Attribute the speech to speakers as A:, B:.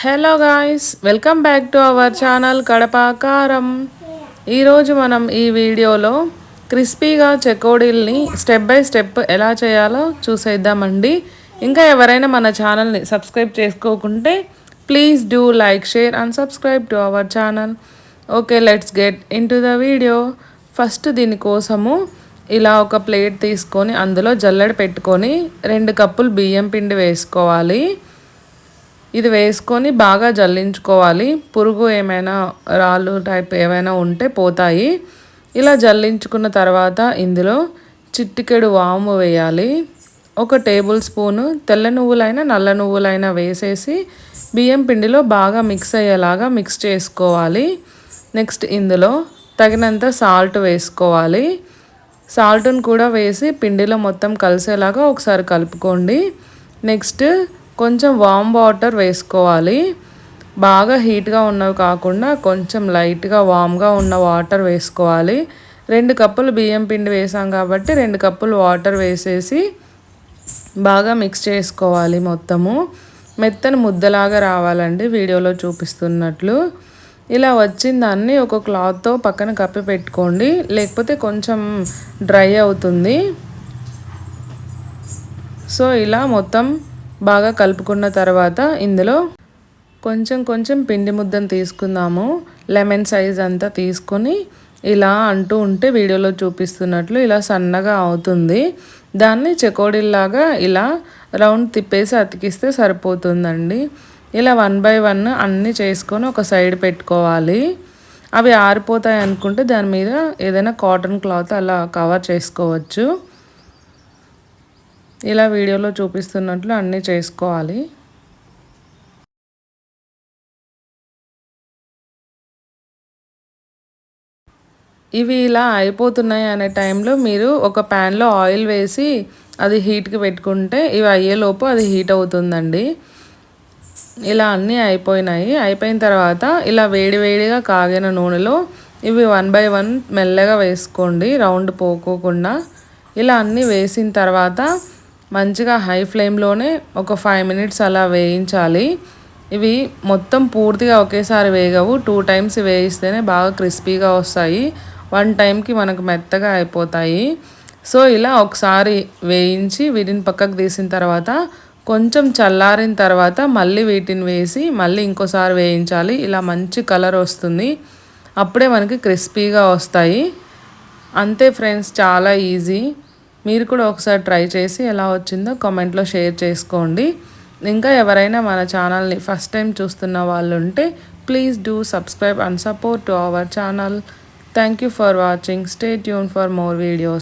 A: Hello guys welcome back to our channel Kadapa Karam ఈరోజు మనం ఈ వీడియోలో క్రిస్పీగా చెకోడీల్ని స్టెప్ బై స్టెప్ ఎలా చేయాలో చూసేద్దామండి. ఇంకా ఎవరైనా మన ఛానల్ని subscribe చేసుకోకుంటే please do like share and subscribe to our channel okay let's get into the video first దీనికోసము ఇలా ఒక ప్లేట్ తీసుకొని అందులో జల్లెడ పెట్టుకొని రెండు కప్పులు బియ్యం పిండి వేసుకోవాలి. ఇది వేసుకొని బాగా జల్లించుకోవాలి. పురుగు ఏమైనా రాళ్ళు టైప్ ఏమైనా ఉంటే పోతాయి. ఇలా జల్లించుకున్న తర్వాత ఇందులో చిట్టికెడు వాము వేయాలి. ఒక టేబుల్ స్పూను తెల్ల నువ్వులైనా నల్ల నువ్వులైనా వేసేసి బియ్యం పిండిలో బాగా మిక్స్ అయ్యేలాగా మిక్స్ చేసుకోవాలి. నెక్స్ట్ ఇందులో తగినంత సాల్ట్ వేసుకోవాలి. సాల్ట్ను కూడా వేసి పిండిలో మొత్తం కలిసేలాగా ఒకసారి కలుపుకోండి. నెక్స్ట్ కొంచెం వామ్ వాటర్ వేసుకోవాలి. బాగా హీట్గా ఉన్నవి కాకుండా కొంచెం లైట్గా వామ్గా ఉన్న వాటర్ వేసుకోవాలి. రెండు కప్పులు బియ్యం పిండి వేసాం కాబట్టి రెండు కప్పులు వాటర్ వేసేసి బాగా మిక్స్ చేసుకోవాలి మొత్తము. మెత్తని ముద్దలాగా రావాలండి వీడియోలో చూపిస్తున్నట్లు. ఇలా వచ్చిన దాన్ని ఒక క్లాత్తో పక్కన కప్పి పెట్టుకోండి. లేకపోతే కొంచెం డ్రై అవుతుంది. సో ఇలా మొత్తం బాగా కలుపుకున్న తర్వాత ఇందులో కొంచెం కొంచెం పిండి ముద్దను తీసుకుందాము. లెమన్ సైజ్ అంతా తీసుకొని ఇలా అంటూ ఉంటే వీడియోలో చూపిస్తున్నట్లు ఇలా సన్నగా అవుతుంది. దాన్ని చెకోడీల్లాగా ఇలా రౌండ్ తిప్పేసి అతికిస్తే సరిపోతుందండి. ఇలా వన్ బై వన్ అన్నీ చేసుకొని ఒక సైడ్ పెట్టుకోవాలి. అవి ఆరిపోతాయి అనుకుంటే దాని మీద ఏదైనా కాటన్ క్లాత్ అలా కవర్ చేసుకోవచ్చు. ఇలా వీడియోలో చూపిస్తున్నట్లు అన్నీ చేసుకోవాలి. ఇవి ఇలా అయిపోతున్నాయి అనే టైంలో మీరు ఒక ప్యాన్లో ఆయిల్ వేసి అది హీట్కి పెట్టుకుంటే ఇవి అయ్యేలోపు అది హీట్ అవుతుందండి. ఇలా అన్నీ అయిపోయినాయి. అయిపోయిన తర్వాత ఇలా వేడి వేడిగా కాగిన నూనెలో ఇవి వన్ బై వన్ మెల్లగా వేసుకోండి. రౌండ్ పోకోకుండా. ఇలా అన్నీ వేసిన తర్వాత మంచిగా హై ఫ్లేమ్లోనే ఒక ఫైవ్ మినిట్స్ అలా వేయించాలి. ఇవి మొత్తం పూర్తిగా ఒకేసారి వేగవు. టూ టైమ్స్ వేయిస్తేనే బాగా క్రిస్పీగా వస్తాయి. వన్ టైంకి మనకు మెత్తగా అయిపోతాయి. సో ఇలా ఒకసారి వేయించి వీటిని పక్కకు తీసిన తర్వాత కొంచెం చల్లారిన తర్వాత మళ్ళీ వీటిని వేసి మళ్ళీ ఇంకోసారి వేయించాలి. ఇలా మంచి కలర్ వస్తుంది. అప్పుడే మనకి క్రిస్పీగా వస్తాయి. అంతే ఫ్రెండ్స్ చాలా ఈజీ. మీరు కూడా ఒకసారి ట్రై చేసి ఎలా వచ్చిందో కామెంట్లో షేర్ చేసుకోండి. ఇంకా ఎవరైనా మన ఛానల్ని ఫస్ట్ టైం చూస్తున్న వాళ్ళు ఉంటే please do subscribe and support to our channel. Thank you for watching. Stay tuned for more videos.